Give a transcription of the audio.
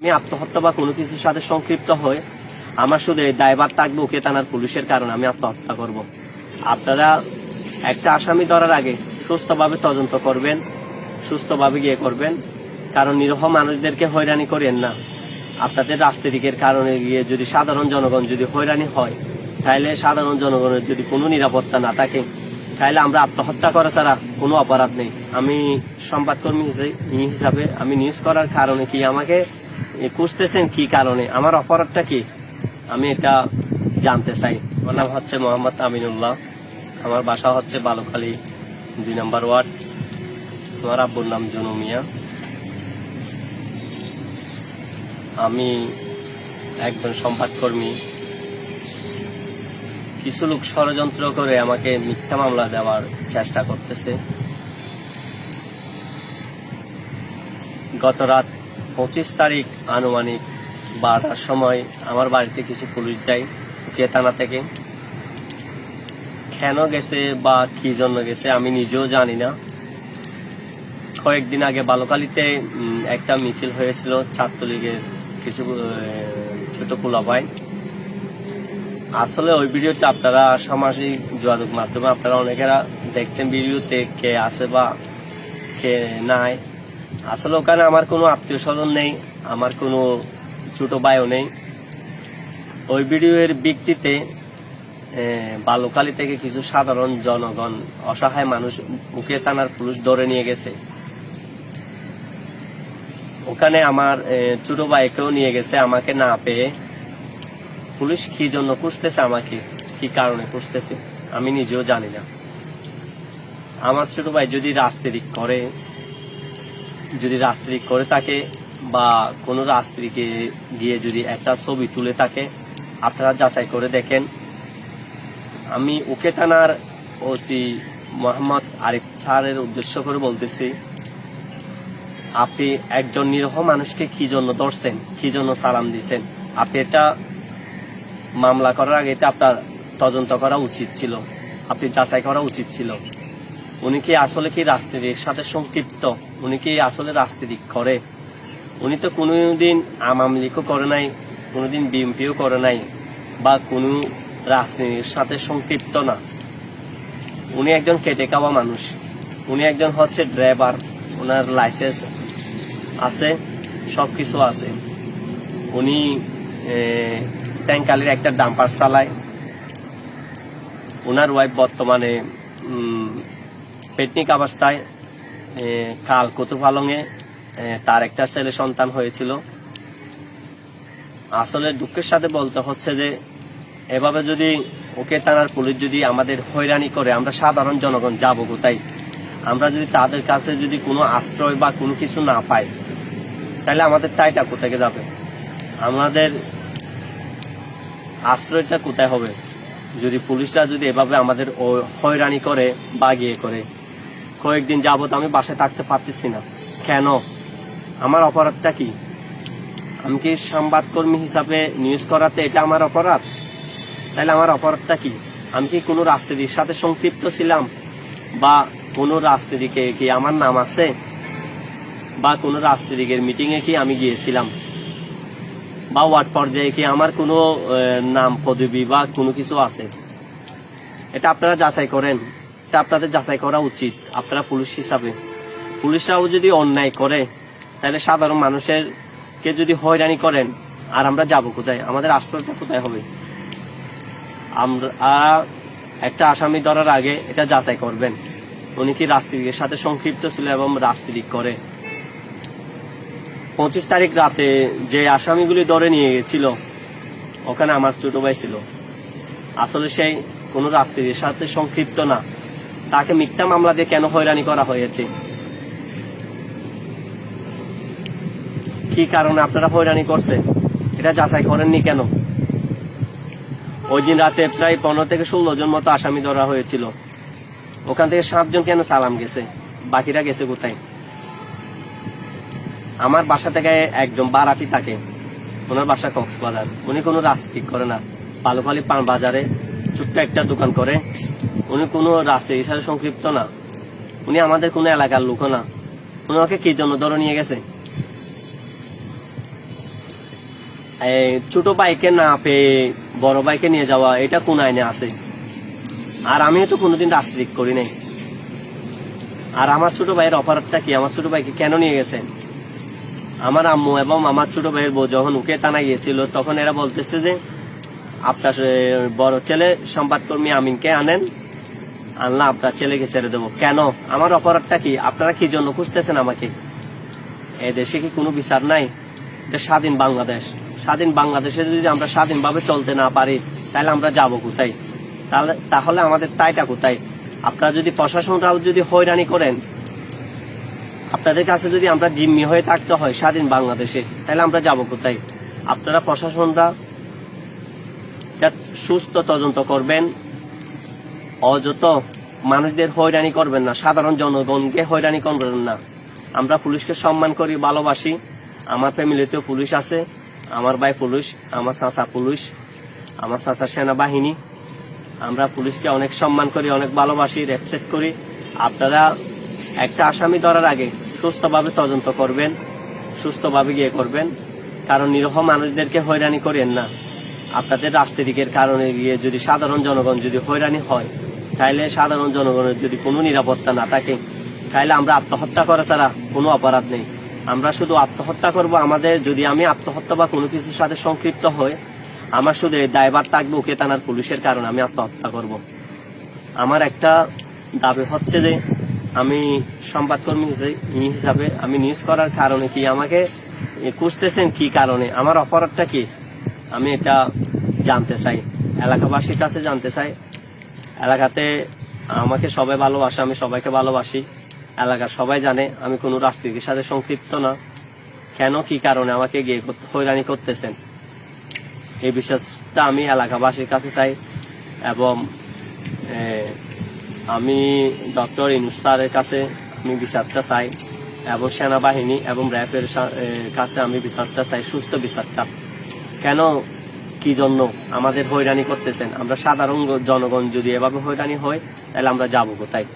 আমি আত্মহত্যা বা কোনো কিছুর সাথে সংক্ষিপ্ত হয়ে, আমার শুধু দায়ভার থাকবে ওকে থানার পুলিশের কারণে আমি আত্মহত্যা করব। আপনারা একটা আসামি ধরার আগে সুস্থভাবে তদন্ত করবেন, সুস্থভাবে গিয়ে করবেন, কারণ নিরহ মানুষদেরকে হয়রানি করেন না আপনাদের রাস্তাদিকের কারণে গিয়ে যদি সাধারণ জনগণ যদি হয়রানি হয় তাহলে সাধারণ জনগণের যদি কোনো নিরাপত্তা না থাকে তাহলে আমরা আত্মহত্যা করা ছাড়া কোনো অপরাধ নেই আমি সংবাদকর্মী হিসে- হিসাবে আমি নিউজ করার কারণে কি আমাকে খুঁজতেছেন কি কারণে? আমার অপরাধটা কি? আমি এটা জানতে চাই। আমার নাম হচ্ছে মোহাম্মদ আমিনুল্লাহ। আমার বাসা হচ্ছে বালুখালী, দুই নম্বর ওয়ার্ড। আমার আব্বুর নাম জনু মিয়া। আমি একজন সংবাদকর্মী। কিছু লোক ষড়যন্ত্র করে আমাকে মিথ্যা মামলা দেওয়ার চেষ্টা করতেছে। গত রাত পঁচিশ তারিখ আনুমানিক বারোটার সময় আমার বাড়িতে কিছু পুলিশ যায় উকিয়া থানা থেকে। কেন গেছে বা কি জন্য গেছে আমি নিজেও জানি না। কয়েকদিন আগে বালুকালিতে একটা মিছিল হয়েছিল ছাত্রলীগের কিছু ছোট পোলাপাই আসলে ওই ভিডিওটা আপনারা সামাজিক যোগাযোগ মাধ্যমে আপনারা অনেকেরা দেখছেন ভিডিওতে কে আছে বা কে নাই। আসলে ওখানে আমার কোনো আত্মীয় স্বজন নেই, আমার কোনো ছোট ভাইও নেই। ওই ভিডিওর ভিত্তিতে বালুকালী থেকে কিছু সাধারণ জনগণ, অসহায় মানুষ মুখে টানার পুলিশ ধরে নিয়ে গেছে। ওখানে আমার ছোট ভাইকেও নিয়ে গেছে আমাকে না পেয়ে। পুলিশ কি জন্য খুঁজতেছে আমাকে? কি কারণে খুঁজতেছে? আমি নিজেও জানি না। আমার ছোট ভাই যদি রাস্তারিক করে যদি রাস্তারিক করে থাকে বা কোনো রাস্ত্রীকে গিয়ে যদি একটা ছবি তুলে থাকে, আপনারা যাচাই করে দেখেন। আমি উকে টানার ওসি মোহাম্মদ আরিফ স্যারের উদ্দেশ্য করে বলতেছি, আপনি একজন নিরহ মানুষকে কি জন্য ধরছেন? কি জন্য সালাম দিছেন? আপনি এটা মামলা করার আগে এটা আপনার তদন্ত করা উচিত ছিল। আপনি যাচাই করা উচিত ছিল। উনি কি আসলে কি রাজনীতির সাথে সংক্ষিপ্ত? উনি কি আসলে রাজনীতি করে? উনি তো কোনোদিন আওয়াম লীগও করে নাই, কোনোদিন বিএনপিও করে নাই, বা কোনো রাজনীতির সাথে সংক্ষিপ্ত না। উনি একজন কেটে খাওয়া মানুষ। উনি একজন হচ্ছে ড্রাইভার, ওনার লাইসেন্স আছে সব কিছু আছে। উনি ট্যাঙ্কালির একটা ডাম্পার চালায়। ওনার ওয়াইফ বর্তমানে পেটনিক অবস্থায় কাল কুতুফালংয়ে তার একটা ছেলে সন্তান হয়েছিল। আসলে দুঃখের সাথে বলতে হচ্ছে যে, এভাবে যদি ওকে থানার পুলিশ যদি আমাদের হয়রানি করে, আমরা সাধারণ জনগণ যাব কোথায়? আমরা যদি তাদের কাছে যদি কোনো আশ্রয় বা কোনো কিছু না পাই, তাহলে আমাদের তাইটা কোথায় যাবে? আমাদের আশ্রয়টা কোথায় হবে? যদি পুলিশরা যদি এভাবে আমাদের হয়রানি করে বা গিয়ে করে কয়েকদিন যাবত আমি বাসায় থাকতে পারতেছি না। কেন? আমার অপরাধটা কি? আমি কি সংবাদকর্মী হিসাবে নিউজ করাতে এটা আমার অপরাধ? তাহলে আমার অপরাধটা কি? আমি কি কোনো রাজনীতির সাথে সংক্ষিপ্ত ছিলাম? বা কোনো রাজনীতিকে কি আমার নাম আছে? বা কোনো রাজনীতিকের মিটিংয়ে কি আমি গিয়েছিলাম? বা ওয়ার্ড পর্যায়ে কি আমার কোনো নাম, পদবি বা কোনো কিছু আছে? এটা আপনারা যাচাই করেন। এটা আপনাদের যাচাই করা উচিত। আপনারা পুলিশ হিসাবে। পুলিশরাও যদি অন্যায় করে, তাহলে সাধারণ মানুষের কে যদি হয়রানি করেন, আর আমরা যাব কোথায়? আমাদের আশ্রয়টা কোথায় হবে? আমরা একটা আসামি ধরার আগে এটা যাচাই করবেন। উনি কি রাজনীতির সাথে সংক্ষিপ্ত ছিল এবং রাজনীতি করে? পঁচিশ তারিখ রাতে যে আসামিগুলি ধরে নিয়ে গেছিল, ওখানে আমার ছোট ভাই ছিল। আসলে সেই কোনো রাজনীতির সাথে সংক্ষিপ্ত না। তাকে মিথ্যা মামলা দিয়ে কেন হয়রানি করা হয়েছে? কি কারণে আপনারা হয়রানি করছেন? এটা যাচাই করেননি কেন? ওই দিন রাতে প্রায় পনেরো থেকে ষোলো জন মতো আসামি ধরা হয়েছিল। ওখান থেকে সাতজন কেন সালাম গেছে? বাকিরা গেছে কোথায়? আমার বাসা থেকে একজন বারাতি থাকে। ওনার বাসা কক্সবাজার। উনি কোনো রাজনীতি করে না। পালুখালি পান বাজারে ছোট্ট একটা দোকান করে। উনি কোনো রাজনীতির সাথে সংক্ষিপ্ত না। উনি আমাদের কোনো এলাকার লোকও না। উনি ওকে কি জন্য ধরে নিয়ে গেছে? ছোট বাইকে না পেয়ে বড় বাইকে নিয়ে যাওয়া, এটা কোন আইনে আছে? আর আমিও তো কোনোদিন রাস্তা করি নাই। আর আমার ছোট ভাইয়ের অপরাধটা কি? আমার ছোট ভাইকে কেন নিয়ে গেছেন আমার আম্মু এবং আমার ছোট ভাইয়ের বউ যখন উকে টানা গিয়েছিল, তখন এরা বলতেছে যে, আপনার বড় ছেলে সংবাদকর্মী আমিনকে আনেন আনলা আপনার ছেলেকে ছেড়ে দেবো। কেন? আমার অপরাধটা কি? আপনারা কি জন্য খুঁজতেছেন আমাকে? এ দেশে কি কোনো বিচার নাই? এটা স্বাধীন বাংলাদেশ। স্বাধীন বাংলাদেশে যদি আমরা স্বাধীনভাবে চলতে না পারি, তাহলে আমরা যাব কোথায়? তাহলে তাহলে আমাদের তাইটা কোথায়? আপনারা যদি প্রশাসনরাও যদি হয়রানি করেন, আপনাদের কাছে যদি আমরা জিম্মি হয়ে থাকতে হয় স্বাধীন বাংলাদেশে, তাহলে আমরা যাব কোথায়? আপনারা প্রশাসনরা সুস্থ তদন্ত করবেন অযত মানুষদের হয়রানি করবেন না, সাধারণ জনগণকে হয়রানি করবেন না। আমরা পুলিশকে সম্মান করি, ভালোবাসি। আমার ফ্যামিলিতেও পুলিশ আছে, আমার ভাই পুলিশ, আমার চাচা পুলিশ, আমার চাচা সেনাবাহিনী। আমরা পুলিশকে অনেক সম্মান করি, অনেক ভালোবাসি রেসপেক্ট করি। আপনারা একটা আসামি ধরার আগে সুস্থভাবে তদন্ত করবেন, সুস্থভাবে গিয়ে করবেন। কারণ নিরহ মানুষদেরকে হয়রানি করেন না। আপনাদের রাস্তাদিকের কারণে গিয়ে যদি সাধারণ জনগণ যদি হয়রানি হয় তাহলে সাধারণ জনগণের যদি কোনো নিরাপত্তা না থাকে তাহলে আমরা আত্মহত্যা করা ছাড়া কোনো অপরাধ নেই। আমরা শুধু আত্মহত্যা করব আমাদের, যদি আমি আত্মহত্যা বা কোনো কিছুর সাথে সংক্ষিপ্ত হই, আমার শুধু এই দায়ভার থাকবে ওকে থানার পুলিশের কারণে আমি আত্মহত্যা করব। আমার একটা দাবি হচ্ছে যে, আমি সংবাদকর্মী হিসে- হিসাবে আমি নিউজ করার কারণে কি আমাকে খুঁজতেছেন কি কারণে? আমার অপরাধটা কি? আমি এটা জানতে চাই। এলাকাবাসীর কাছে জানতে চাই। এলাকাতে আমাকে সবাই ভালোবাসে, আমি সবাইকে ভালোবাসি। এলাকার সবাই জানে, আমি কোনো রাজনীতির সাথে সংক্ষিপ্ত না। কেন, কি কারণে আমাকে গিয়ে হয়রানি করতেছেন? এই বিশ্বাসটা আমি এলাকাবাসীর কাছে চাই এবং আমি ডক্টর ইনুস স্যারের কাছে আমি বিচারটা চাই এবং সেনাবাহিনী এবং র্যাবের কাছে আমি বিচারটা চাই, সুস্থ বিচারটা। কেন কি জন্য আমাদের হয়রানি করতেছেন? আমরা সাধারণ জনগণ যদি এভাবে হয়রানি হয়, তাহলে আমরা যাব কোথায়?